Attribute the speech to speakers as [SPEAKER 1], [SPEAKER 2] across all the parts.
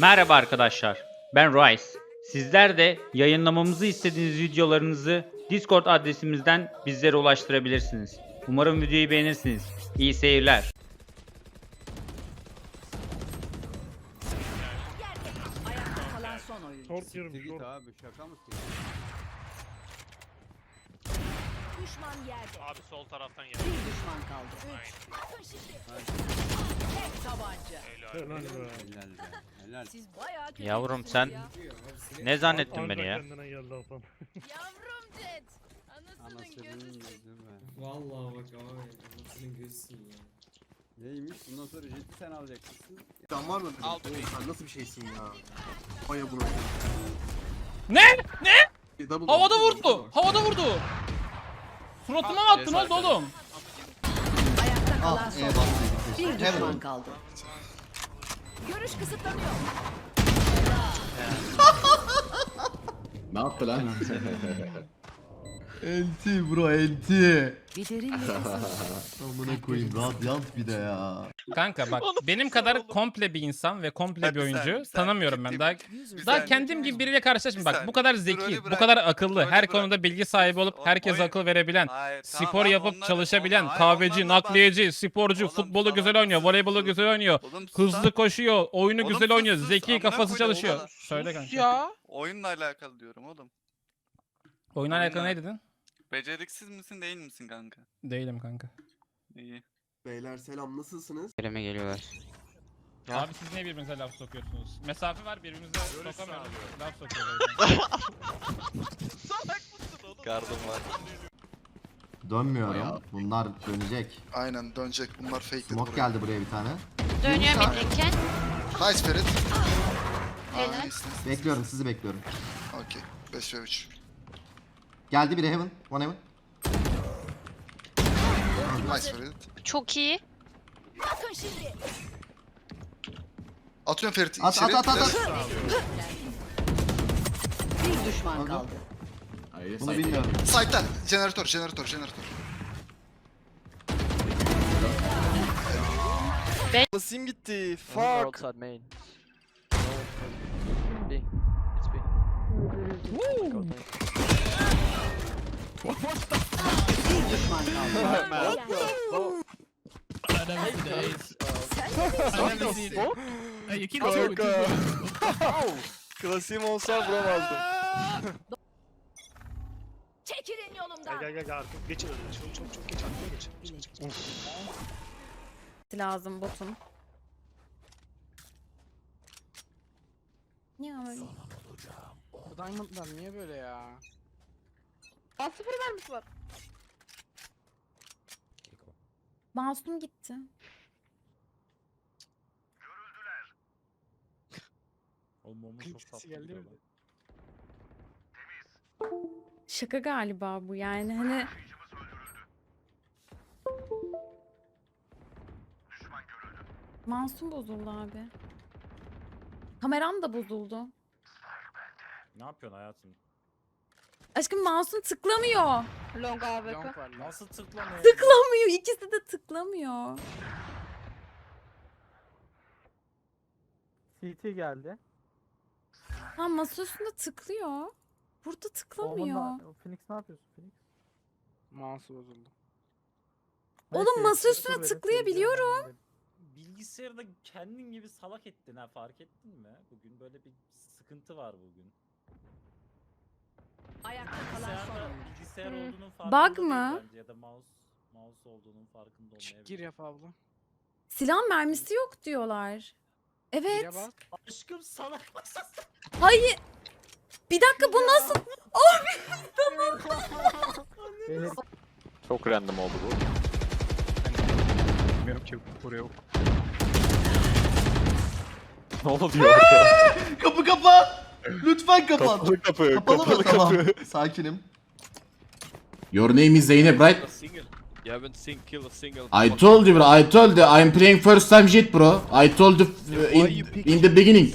[SPEAKER 1] Merhaba arkadaşlar. Ben Rice. Sizler de yayınlamamızı istediğiniz videolarınızı Discord adresimizden bizlere ulaştırabilirsiniz. Umarım videoyu beğenirsiniz. İyi seyirler.
[SPEAKER 2] Ayakta kalan son oyuncu.
[SPEAKER 3] Short diyorum
[SPEAKER 4] Git
[SPEAKER 3] short.
[SPEAKER 4] abi şaka mısın?
[SPEAKER 2] Düşman yerde.
[SPEAKER 5] Abi sol taraftan
[SPEAKER 2] Bir
[SPEAKER 5] geldi.
[SPEAKER 2] düşman kaldı. Tek tabanca.
[SPEAKER 5] Helal.
[SPEAKER 3] Helal be.
[SPEAKER 4] Helal be. Helal.
[SPEAKER 2] Siz bayağı
[SPEAKER 1] Yavrum sen
[SPEAKER 2] ya.
[SPEAKER 1] ne zannettin beni ya?
[SPEAKER 3] kendine geldi Hasan.
[SPEAKER 6] Yavrum Jet. Anasının
[SPEAKER 4] Anasının be.
[SPEAKER 7] Vallahi bak abi anasının gözsün ya.
[SPEAKER 4] Neymiş? Bundan sonra jeti sen alacaksın.
[SPEAKER 8] Sen var mı? Sen nasıl bir şeysin ya? Vay bunu.
[SPEAKER 9] Ne? Ne?
[SPEAKER 8] Double
[SPEAKER 9] Havada vurdu. Havada vurdu. Suratıma mı attın oldu oğlum?
[SPEAKER 2] Ayakta kalan son oyuncu. Bir düşman kaldı. Görüş kısıtlanıyor.
[SPEAKER 10] Ne yaptı lan?
[SPEAKER 11] LT bro
[SPEAKER 2] alın.
[SPEAKER 11] Amına koyayım radyant bir de ya.
[SPEAKER 9] Kanka bak benim kadar komple bir insan ve komple bir oyuncu tanımıyorum ben. Daha daha kendim gibi biriyle karşılaşmadım. Bak bu kadar zeki, bu kadar akıllı, her konuda bilgi sahibi olup herkese akıl verebilen, spor yapıp çalışabilen, kahveci, nakliyeci, sporcu, futbolu güzel oynuyor, voleybolu güzel oynuyor, hızlı koşuyor, oyunu güzel oynuyor, zeki kafası çalışıyor. Söyle kanka.
[SPEAKER 12] Ya. Oyunla alakalı diyorum oğlum.
[SPEAKER 9] Oyunla alakalı ne dedin?
[SPEAKER 12] Beceriksiz misin değil misin kanka?
[SPEAKER 9] Değilim kanka.
[SPEAKER 12] İyi.
[SPEAKER 8] Beyler selam nasılsınız?
[SPEAKER 1] Elime geliyorlar.
[SPEAKER 9] Abi siz niye birbirinize laf sokuyorsunuz? Mesafe var birbirimize sokamıyoruz. Laf sokuyoruz.
[SPEAKER 12] Salak mısın oğlum? Gardım var.
[SPEAKER 11] Dönmüyorum. Bunlar dönecek.
[SPEAKER 10] Aynen dönecek. Bunlar fake
[SPEAKER 11] Smoke
[SPEAKER 10] buraya.
[SPEAKER 11] geldi buraya bir tane.
[SPEAKER 6] Dönüyor midleki.
[SPEAKER 10] Nice Ferit.
[SPEAKER 6] Helal.
[SPEAKER 10] Aa, nice, nice.
[SPEAKER 11] Bekliyorum sizi bekliyorum.
[SPEAKER 10] Okey. 5 ve 3.
[SPEAKER 11] Geldi biri heaven. One heaven.
[SPEAKER 10] Nice Ferit.
[SPEAKER 6] Çok iyi.
[SPEAKER 2] Bakın şimdi.
[SPEAKER 10] Atıyorum Ferit'i
[SPEAKER 11] At at
[SPEAKER 10] içeri.
[SPEAKER 11] at at. at.
[SPEAKER 2] Bir düşman kaldı.
[SPEAKER 10] Hayır,
[SPEAKER 11] Bunu bilmiyorum.
[SPEAKER 10] Side'den. Jeneratör, jeneratör, jeneratör.
[SPEAKER 12] Basayım gitti. Fuck.
[SPEAKER 2] Bir düşman kaldı.
[SPEAKER 12] Klasiğim olsa vuramazdım.
[SPEAKER 2] Çekilin
[SPEAKER 3] Gel
[SPEAKER 2] yolumdan.
[SPEAKER 3] gel gel gel artık geçin önüne. Çok çok çok geç arkaya geç. Geç, geç, geç.
[SPEAKER 6] lazım botun. Niye böyle?
[SPEAKER 12] Bu Diamond'lar niye böyle ya?
[SPEAKER 6] Aa sıfır vermiş var. Masum gitti.
[SPEAKER 12] Klipsi geldi mi?
[SPEAKER 6] Şaka galiba bu yani hani. Masum bozuldu abi. Kameram da bozuldu.
[SPEAKER 5] Ne yapıyorsun hayatım?
[SPEAKER 6] Aşkım masum tıklamıyor.
[SPEAKER 12] Long var.
[SPEAKER 5] Nasıl tıklanıyor?
[SPEAKER 6] Tıklamıyor. İkisi de tıklamıyor.
[SPEAKER 3] CT geldi.
[SPEAKER 6] Ha masa üstünde tıklıyor. Burada tıklamıyor.
[SPEAKER 3] Phoenix ne yapıyorsun Phoenix?
[SPEAKER 12] Mouse bozuldu.
[SPEAKER 6] Oğlum masa üstüne tıklayabiliyorum.
[SPEAKER 5] Bilgisayarda kendin gibi salak ettin ha fark ettin mi? Bugün böyle bir sıkıntı var bugün.
[SPEAKER 2] Ayakta kalan son
[SPEAKER 5] Bilgisayarda bilgisayar
[SPEAKER 6] Hı.
[SPEAKER 5] olduğunun farkında
[SPEAKER 6] Bug
[SPEAKER 5] değil
[SPEAKER 6] mı?
[SPEAKER 5] bence ya da mouse mouse olduğunun farkında
[SPEAKER 12] Çık
[SPEAKER 5] olmayabilir.
[SPEAKER 12] gir yap abla.
[SPEAKER 6] Silah mermisi yok diyorlar. Evet.
[SPEAKER 12] Gire bak.
[SPEAKER 5] Aşkım salak mısın?
[SPEAKER 6] Hayır. Bir dakika bu nasıl?
[SPEAKER 5] Çok random oldu bu.
[SPEAKER 3] Bilmiyorum ki buraya yok.
[SPEAKER 5] Ne oluyor?
[SPEAKER 11] Kapı kapa. Lütfen kapat.
[SPEAKER 5] kapı,
[SPEAKER 11] Kapalı mı? Tamam. Sakinim.
[SPEAKER 10] Your name is Zeynep right?
[SPEAKER 5] You haven't seen kill a single.
[SPEAKER 10] I told you bro. I told you I'm playing first time jet bro. I told you in, in the beginning.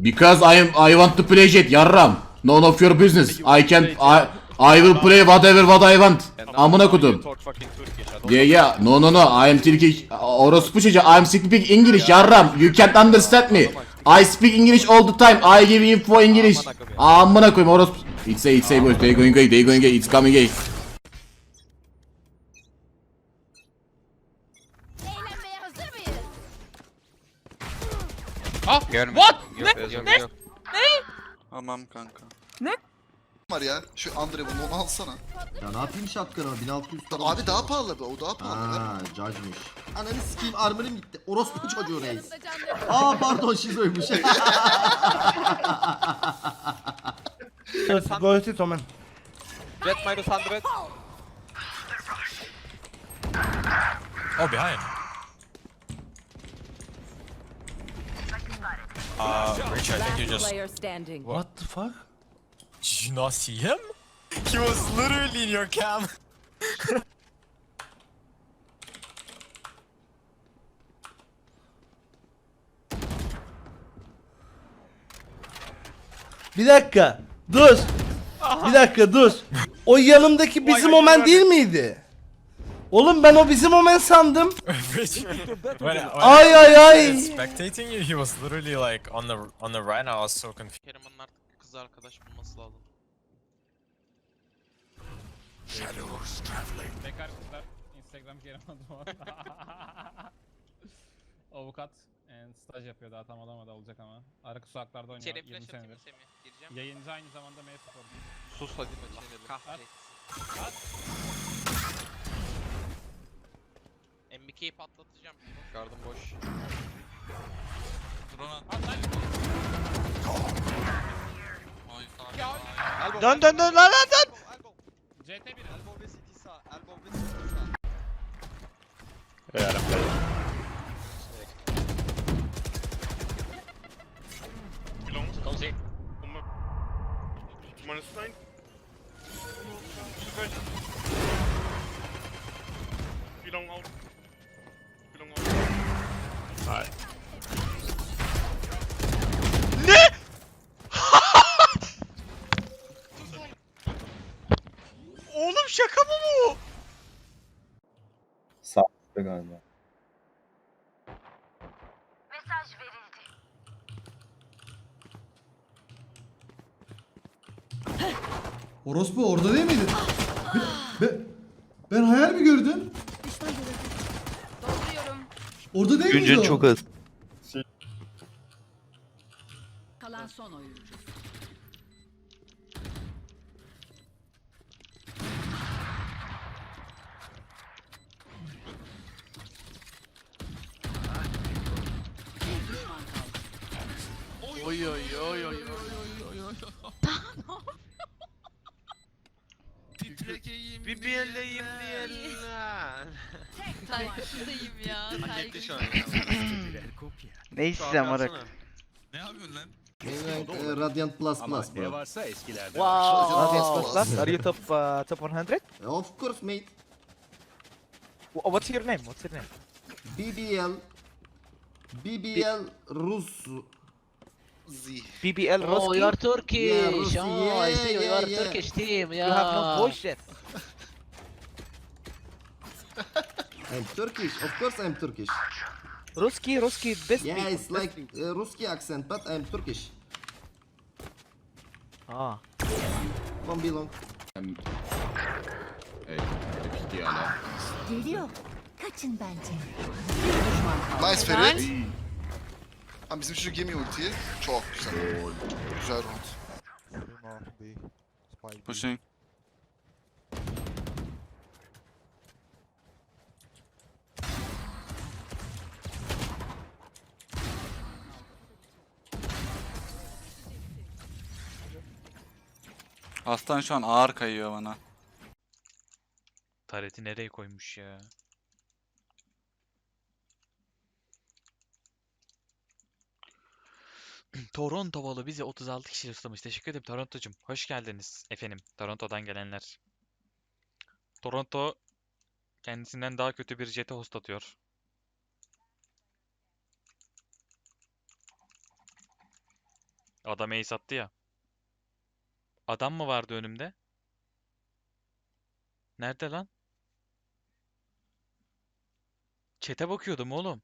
[SPEAKER 10] Because I am I want to play jet yarram. None of your business. I can I I will play whatever what I want. Amına kodum. Yeah yeah. No no no. I am Turkish. Orospu çocuğu. I am speaking English yarram. You can't understand me. I speak English all the time. I give info English. Amına koyayım orospu. It's a, it's a boys. They going gay, they going gay. It's coming gay.
[SPEAKER 2] Eğlenmeye hazır mıyız?
[SPEAKER 13] Ah! What? Ne?
[SPEAKER 14] Tamam kanka.
[SPEAKER 15] Ne?
[SPEAKER 14] Var ya şu Andre bunu onu alsana.
[SPEAKER 16] Ya ne yapayım şapkanı 1600
[SPEAKER 14] Abi daha pahalı bu o daha
[SPEAKER 16] Ha, judge'mış. Ananı sikeyim armor'ım gitti. Orospu çocuğu reis. Aa pardon şizoymuş.
[SPEAKER 12] Go ahead, Omen.
[SPEAKER 3] Jet minus 100.
[SPEAKER 13] Oh behind. Uh, Rich, I think you just.
[SPEAKER 2] Player standing.
[SPEAKER 12] What the fuck?
[SPEAKER 13] Did you not see him? He was literally in your cam.
[SPEAKER 12] Bir dakika. Dur. Bir dakika dur. O yanımdaki bizim Omen değil miydi? Oğlum ben o bizim Omen sandım.
[SPEAKER 13] Rich. when, when
[SPEAKER 12] Ay ay
[SPEAKER 13] I
[SPEAKER 12] ay.
[SPEAKER 13] was spectating you, he was literally like on the on the right. I was so confused.
[SPEAKER 3] Kerim'in artık kız arkadaş bulması lazım.
[SPEAKER 13] Bekar kızlar Instagram Kerem adı var. Avukat and staj yapıyor daha tam alamadı olacak ama. Arka sokaklarda oynuyor
[SPEAKER 3] Kerem
[SPEAKER 13] 20
[SPEAKER 3] flash atayım
[SPEAKER 13] senedir.
[SPEAKER 3] mı Semih? Gireceğim.
[SPEAKER 13] Yayıncı aynı zamanda M-Spor.
[SPEAKER 3] Sus hadi. Kahretsin. MBK'yi patlatacağım. Gardım boş. Drone at. Dön dön dön lan lan dön.
[SPEAKER 13] CT
[SPEAKER 3] biri.
[SPEAKER 4] Elbow B City sağ. Elbow B City sağ.
[SPEAKER 13] Eğer
[SPEAKER 17] Belongs. Kan zien. Kom maar naar Stein. Belong out. Belong out. Hi.
[SPEAKER 3] Şaka mı bu?
[SPEAKER 11] galiba.
[SPEAKER 14] Orospu orada değil miydi? Ben, ben hayal mi gördüm?
[SPEAKER 2] Dolduruyorum.
[SPEAKER 14] Orada değil miydi o?
[SPEAKER 3] az.
[SPEAKER 2] Kalan son oyuncu. Kaldı.
[SPEAKER 3] Oy oy oy oy oy oy oy. Bir birleyim diyelim lan.
[SPEAKER 2] Takipteyim ya.
[SPEAKER 3] Hak etti şu an.
[SPEAKER 12] Ne isteyeceğim
[SPEAKER 3] Moruk.
[SPEAKER 14] E, Radiant Plus Plus bro.
[SPEAKER 11] varsa eskilerde.
[SPEAKER 14] Wow.
[SPEAKER 12] Are you top uh, top 100?
[SPEAKER 14] Of course mate.
[SPEAKER 12] What's your name? What's your name?
[SPEAKER 14] BBL BBL Rus
[SPEAKER 12] BBL Roski.
[SPEAKER 16] Oh, you're Turkish.
[SPEAKER 14] Yeah, Rusi, Oh, I see you, yeah, you are yeah. Turkish
[SPEAKER 16] team.
[SPEAKER 12] You have no yet.
[SPEAKER 14] I'm Turkish. Of course I'm Turkish.
[SPEAKER 12] Ruski, Ruski, best
[SPEAKER 14] Yeah,
[SPEAKER 12] people,
[SPEAKER 14] it's
[SPEAKER 12] best
[SPEAKER 14] like
[SPEAKER 12] people.
[SPEAKER 14] uh, Ruski accent, but I'm Turkish.
[SPEAKER 12] Ah.
[SPEAKER 14] Don't belong.
[SPEAKER 10] Evet, tepki hala.
[SPEAKER 2] Geliyor. Kaçın bence.
[SPEAKER 14] Nice Ferit. Ha bizim çocuk yemiyor ultiyi. Çok güzel. Güzel round. Pushing.
[SPEAKER 3] Aslan şu an ağır kayıyor bana.
[SPEAKER 18] Tareti nereye koymuş ya? Toronto balı bizi 36 kişi ıslamış. Teşekkür ederim Toronto'cum. Hoş geldiniz efendim. Toronto'dan gelenler. Toronto kendisinden daha kötü bir jete host atıyor. Adam ace attı ya. Adam mı vardı önümde? Nerede lan? Çete bakıyordum oğlum.